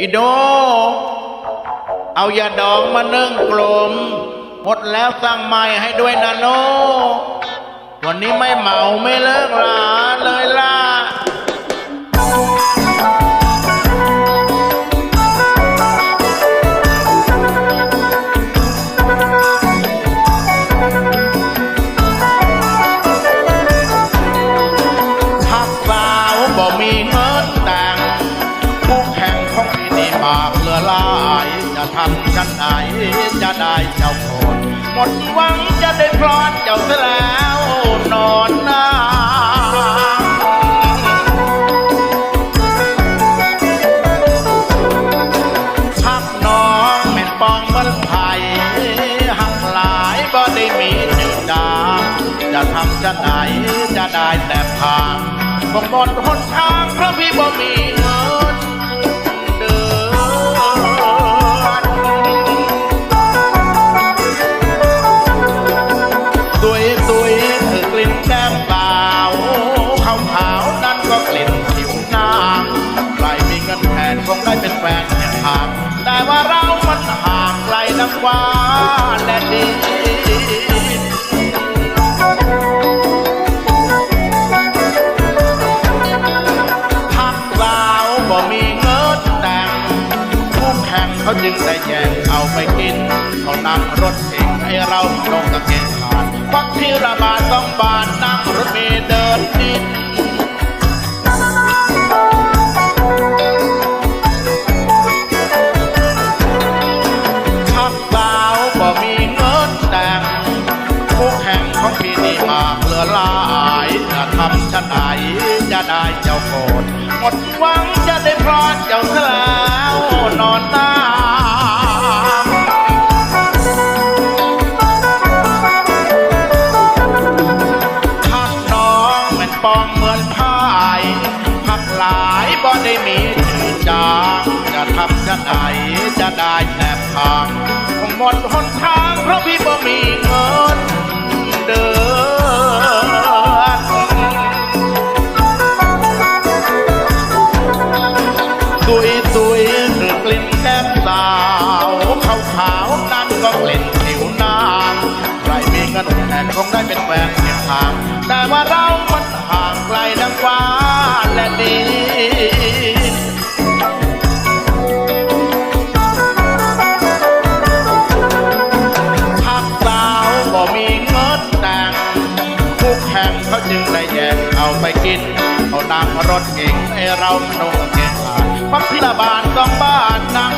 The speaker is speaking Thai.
อีโด เอายาดองมานึ่งกลม หมดแล้วสั่งใหม่ให้ด้วยนะโน วันนี้ไม่เมาไม่เลิกลาเลยล่ะากเหลือหลาย จะทำชั้นไหนจะได้เจ้าคนหมดหวังจะได้พลอดเจ้าเสียแล้วนอนหน้าหักน้องแม่นปองเมือนไผ่หักหลายบ่ได้มีจืดดา จะทำจะไหนจะได้แต่พางคงหมดหนทางเพราะพี่บ่มีเงิน ไกลนักว่าและดีทักสาวบ่มีเงินแต่งผู้แข่งเขาจึงได้แย่งเอาไปกิน เขานั่งรถเองให้เราลงตะเกียงขาดควักที่ระบาดต้องบาทนั่งรถเมล์เดินดิน ทำชั้นไหนจะได้เจ้าโกรธหมดหวังจะได้พลอดเจ้าเสียแล้วนอนหน้าทักน้องแม่นปองเหมือนพายพักหลายบ่ได้มีชื่จางจะทำจะไหนจะได้แนบทางคงหมดหนทางเพราะพี่บ่มีเงินเดือน ตุยตุยคือกลิ่นแก้มสาวขาวขาวนั่นก็กลิ่นผิวหน้าใครมีเงินแทนคงได้เป็นแฟนเพียงทาง แต่ว่าเรามันห่างไกลดังฟ้าและดินทักสาวบ่มีเงินแต่งคู่แข่งเขาจึงได้แย่งเอาไปกินเขานั่งรถเก่งให้เราลงเก่งขา พักพิลาบาลสองบ้านนาง